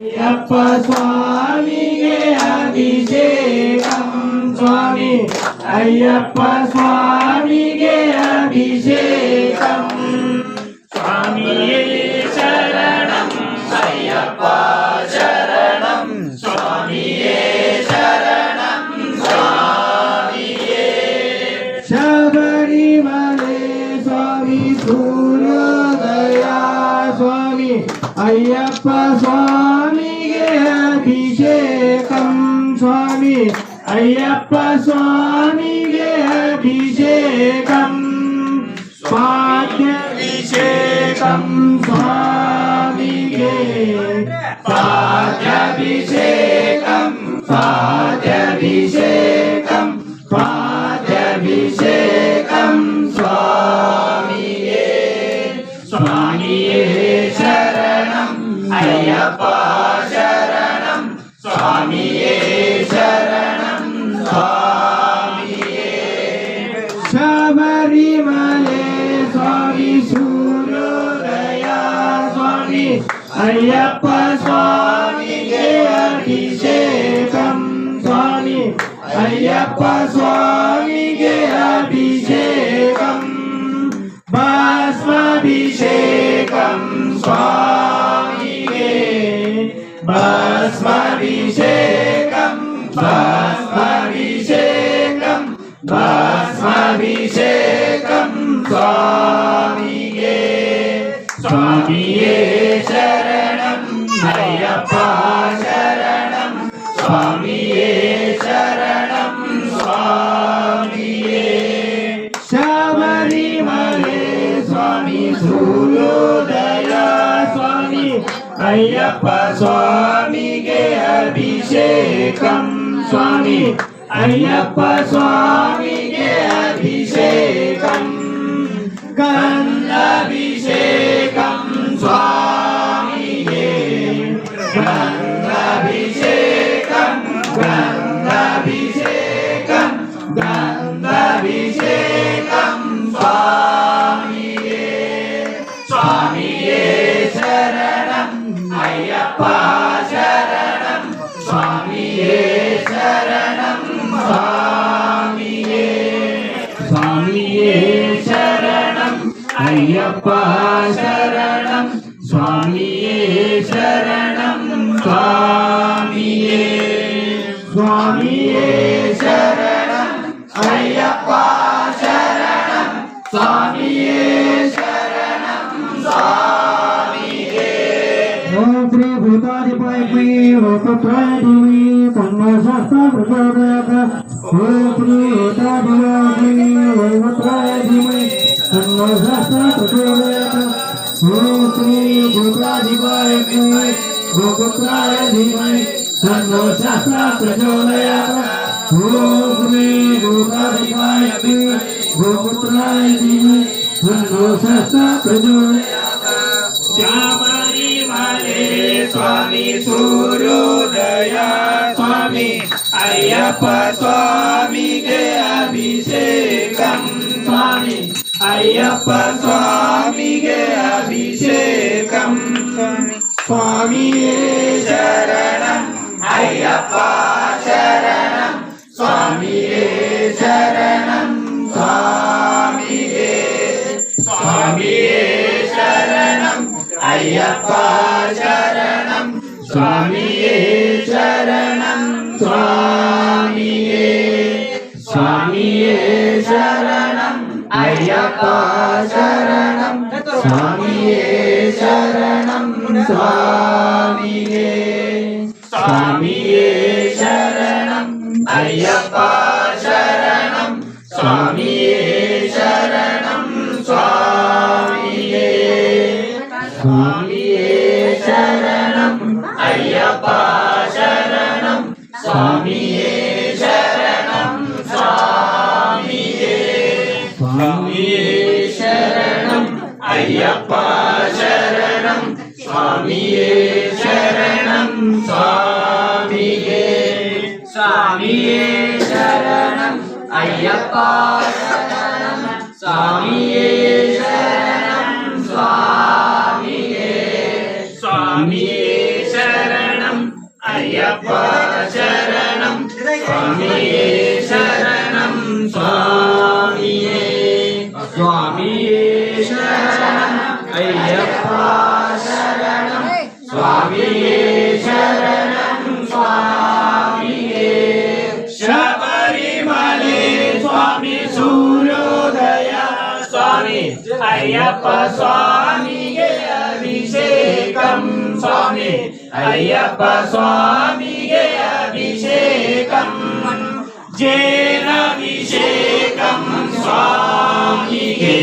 అయ్యప్ప స్వామికి అభిషేకం స్వామి అయ్యప్ప స్వామి అయ్యప్ప స్వామికి అభిషేకం స్వామి. అయ్యప్ప స్వామికి అభిషేకం స్వాద్యభిషేకం స్వామికి స్వాద్యభిషేకం స్వాద్యభిషేకం അയ്യപ്പ ശരണം സ്വാമിയേ ശരണം സ്വാമിയേ ശബരിമലേ സ്വാമി സൂര്യോദയ സ്വാമി അയ്യപ്പ സ്വാമിയെ അഭിഷേകം സ്വാമി അയ്യപ്പ സ്വാമിയെ അഭിഷേകം ഭസ്മാഭിഷേകം భస్మాభిషేకం భస్మాభిషేకం భస్మ അയ്യപ്പ സ്വാമികെ അഭിഷേകം. സ്വാമി അയ്യപ്പ സ്വാമികെ അഭിഷേകം. കന്നഭിഷേകം സ്വാമികെ കന്നഭിഷേകം കന്നഭിഷേകം കന്നഭിഷേകം സ്വാമികെ സ്വാമിയെ அப்பா சரணம் சுவாமியே சரணம் சுவாமியே சுவாமியே சரணம் ஐயப்பா சரணம் சுவாமியே சரணம் சுவாமியே ஓம் ஸ்ரீ गोत्राधिपाय विद्महे गोपुत्राय धीमहि तन्नो शास्त्रः प्रचोदयात् ॐ मे गोत्राधिपाय विद्महे गोपुत्राय धीमहि तन्नो शास्त्रः प्रचोदयात् श्यामरि वाले स्वामी सूर्योदया स्वामी अय्यप्प स्वामी के अभिषेक അയ്യപ്പ സ്വാമികെ അഭിഷേകം. സ്വാമിയെ ശരണം. അയ്യപ്പ ശരണം. സ്വാമിയെ ശരണം. സ്വാമിയെ സ്വാമിയെ ശരണം. അയ്യപ്പ ശരണം. സ്വാമിയെ शरण शरणं स्वामिये शरणं சுவாமியே சரணம் சுவாமியே சுவாமியே சரணம் ஐயப்பா சரணம் சுவாமியே சரணம் சுவாமியே சுவாமியே சரணம் ஐயப்பா சரணம் சுவாமியே అయ్యప్ప స్వామిగే అభిషేకం స్వామి అయ్యప్ప స్వామిగే అభిషేకం జేనభిషేకం స్వామిగే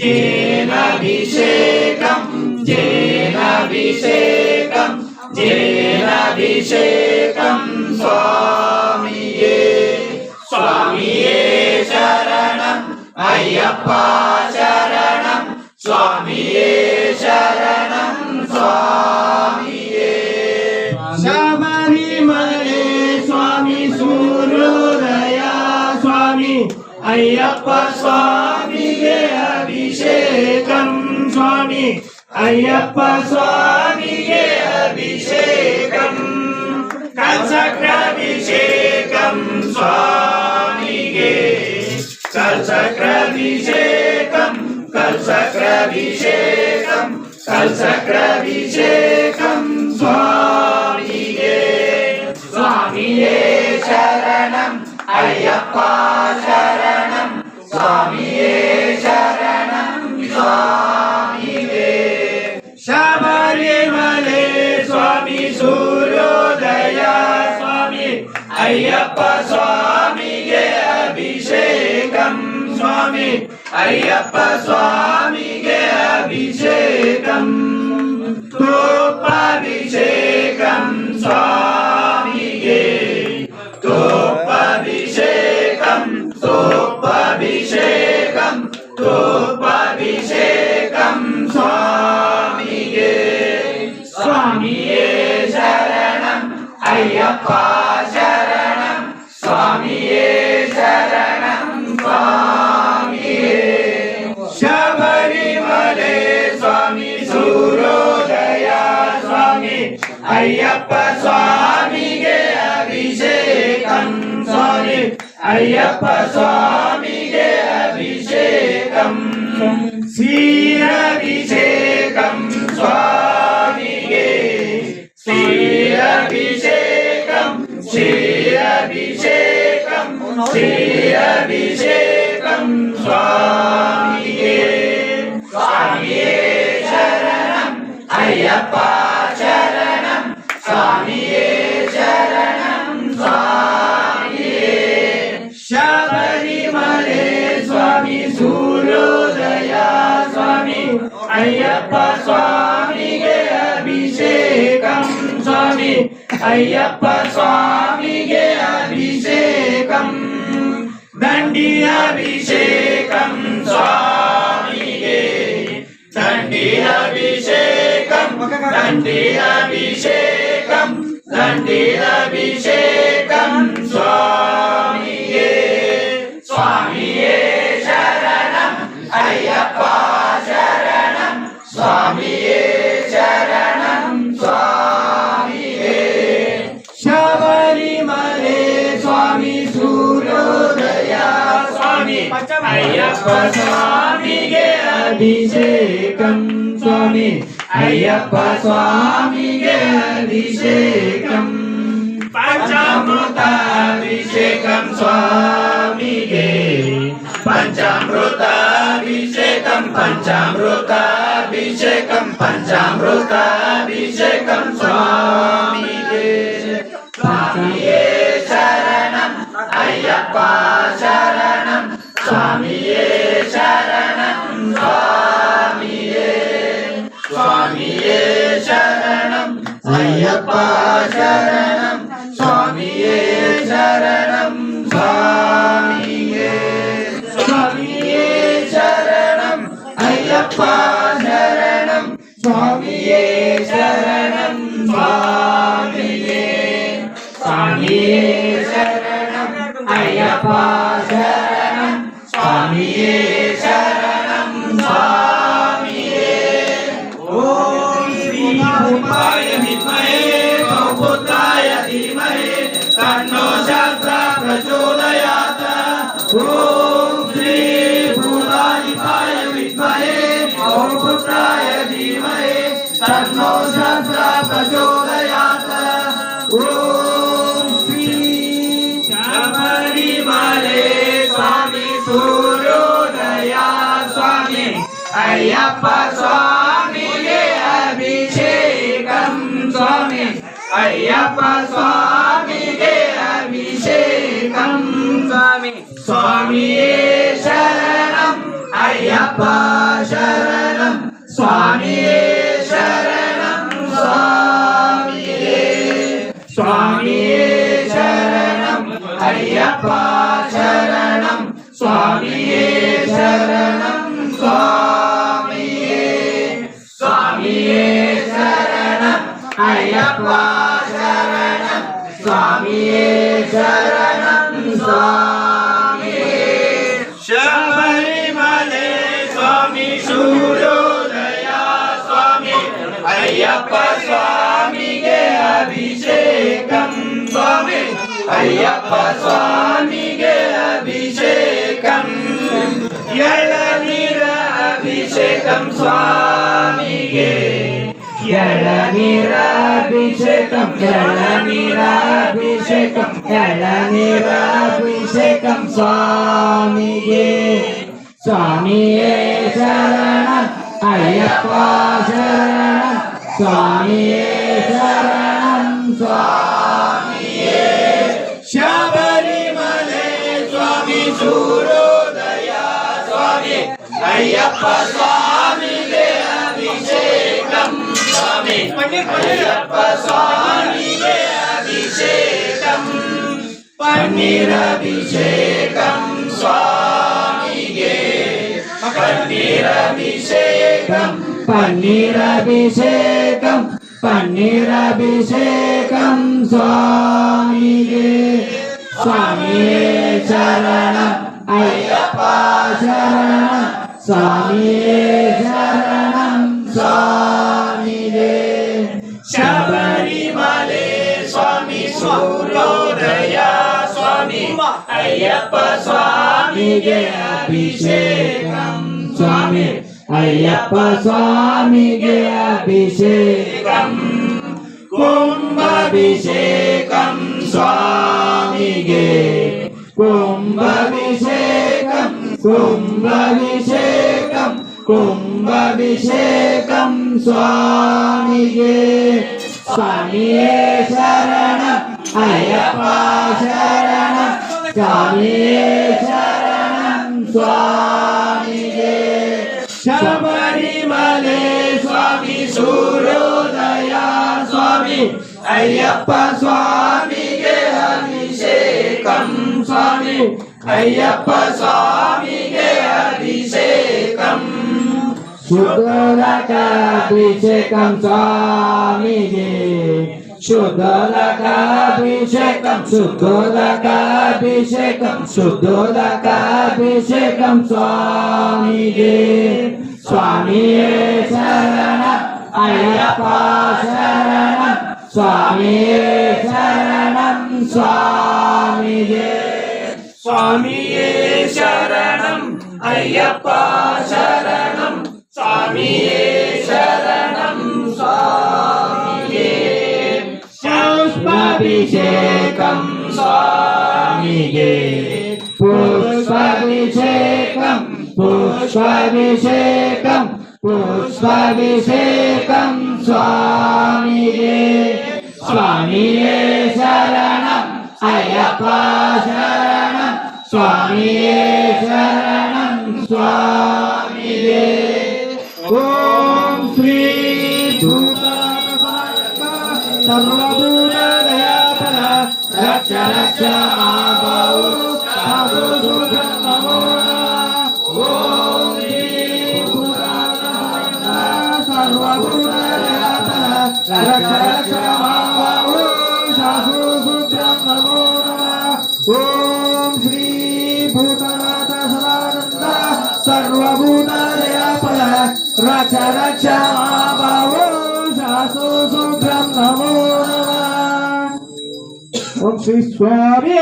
జేనభిషేకం జేనభిషేకం జేనభిషేకం స్వామియే స్వామియే శరణం అయ్యప్ప శరణం స్వామియే శరణం స్వామియే. శబరిమలే స్వామి సూర్యోదయ స్వామి అయ్యప్ప స్వామిಗೆ అభిషేకం స్వామి అయ్యప్ప స్వామిಗೆ అభిషేకం. కలసక్రాభిషేకం స్వామిగే కలసక్రాభిషేకం कलशक्राभिषेकं कलशक्राभिषेकं स्वामिये स्वामिये शरणम् अय्यप्पा शरणं स्वामिये शरणं स्वामिये शबरिमले स्वामी सूर्योदया स्वामी अय्यप्पा स्वामी சுவாமி ஐயப்ப சுவாமிகே அபிஷேகம் தோப்பாபிஷேகம் சுவாமிகே தோப்பாபிஷேகம் தோப்பாபிஷேகம் தோப்பாபிஷேகம் சுவாமிகே சுவாமியே சரணம் ஐயப்பா சரணம் சுவாமியே అయ్యప్ప స్వామిಗೆ అభిషేకం. శ్రీరభిషేకం స్వామిగే. శ్రీరభిషేకం శ్రీరభిషేకం శ్రీరభిషేకం స్వామిగే. స్వామియే శరణం అయ్యప్ప శరణం స్వామియే స్వామి అయ్యప్ప స్వామిಗೆ అభిషేకం దండి అభిషేకం స్వామిగే దండి అభిషేకం దండి అభిషేకం దండి అభిషేకం స్వామి అయ్యప్ప స్వామిಗೆ అభిషేకం స్వామి. అయ్యప్ప స్వామిಗೆ అభిషేకం. పంచామృతాభిషేకం స్వామిగే. పంచామృతాభిషేకం పంచామృతాభిషేకం పంచామృతాభిషేకం స్వామి சுவாமியே சரணம் சுவாமியே சுவாமியே சரணம் ஐயப்பா. तन्नो शस्त्र प्रचोदयात् ॐ श्री स्वामी सूर्योदया स्वामी अय्यप्प स्वामी अभिषेकं स्वामी अय्यप्प स्वामी अभिषेकं स्वामी स्वामी शरणम् अय्यप्प शरणं स्वामी అయ్యప్ప స్వామిగే అభిషేకం స్వామి అయ్యప్ప స్వామిగే అభిషేకం ఎళనీర అభిషేకం స్వామిగే ఎళనీరాభిషేకం ఎళనీరాభిషేకం ఎళనీరాభిషేకం స్వామియే స్వామియే శరణ అయ్యప్ప శరణ சுவாமியே சரணம் சுவாமியே சபரிமலே சுவாமி சூரோதயா சுவாமி ஐயப்ப சுவாமியே அபிஷேகம் சுவாமி ஐயப்ப சுவாமியே அபிஷேகம் பன்னீரபிஷேகம் சுவாமியே பன்னீரபிஷேகம் पन्नीरभिषेकं पन्नीरभिषेकं स्वामिये। स्वामिये चरण अय्यप्पा शरणं, स्वामिये शरणं स्वामिये। स्वामी सूर्योदया, स्वामी अय्यप्प स्वामिगे अभिषेक स्वामी। అయ్యప్ప స్వామికి అభిషేకం కుంభభిషేకం స్వామికి కుంభభిషేకం కుంభభిషేకం కుంభభిషేకం స్వామికి స్వామియే శరణ అయ్యప్ప శరణ స్వామియే శరణ స్వామి సూర్యోదయ స్వామి అయ్యప్ప స్వామిಗೆ అభిషేకం స్వామి అయ్యప్ప స్వామిಗೆ అభిషేకం. శుద్ధలకాభిషేకం స్వామిగే శుద్ధలకాభిషేకం శుద్ధలకాభిషేకం శుద్ధలకాభిషేకం స్వామిగే స్వామియే శరణ ஐயப்பா சரணம் சுவாமியே சரணம் சுவாமியே சுவாமியே சரணம் ஐயப்பா சரணம் சுவாமியே சரணம் சுவாமியே புஷ்பாபிஷேகம் சுவாமியே புஷ்பாபிஷேகம் புஷ்பாபிஷேகம் పుష్పాభిషేకం స్వామిగే స్వామియే. శరణం అయ్యప్ప శరణం. స్వామియే శరణం స్వామిగే ఓం శ్రీ సర్వభూతదయాపర రక్ష రక్ష ఆబావు రక్ష శాసు సుఖం నమో ఓం శ్రీ స్వామి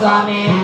Swami.